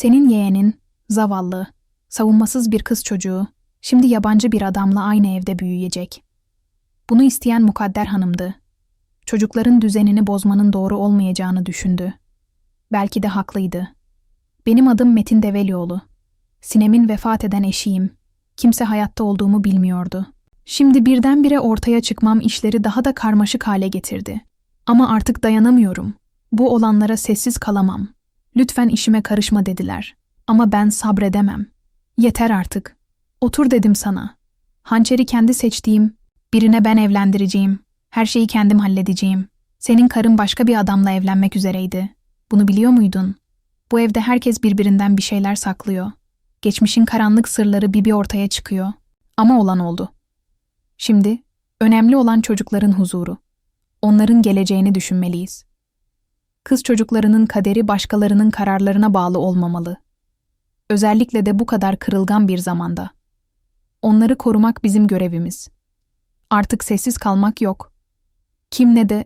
Senin yeğenin, zavallı, savunmasız bir kız çocuğu, şimdi yabancı bir adamla aynı evde büyüyecek. Bunu isteyen mukadder hanımdı. Çocukların düzenini bozmanın doğru olmayacağını düşündü. Belki de haklıydı. Benim adım Metin Develioğlu. Sinem'in vefat eden eşiyim. Kimse hayatta olduğumu bilmiyordu. Şimdi birdenbire ortaya çıkmam işleri daha da karmaşık hale getirdi. Ama artık dayanamıyorum. Bu olanlara sessiz kalamam. Lütfen işime karışma dediler. Ama ben sabredemem. Yeter artık. Otur dedim sana. Hançeri kendi seçtiğim, birine ben evlendireceğim. Her şeyi kendim halledeceğim. Senin karın başka bir adamla evlenmek üzereydi. Bunu biliyor muydun? Bu evde herkes birbirinden bir şeyler saklıyor. Geçmişin karanlık sırları bir bir ortaya çıkıyor. Ama olan oldu. Şimdi önemli olan çocukların huzuru. Onların geleceğini düşünmeliyiz. Kız çocuklarının kaderi başkalarının kararlarına bağlı olmamalı. Özellikle de bu kadar kırılgan bir zamanda. Onları korumak bizim görevimiz. Artık sessiz kalmak yok. Kim ne de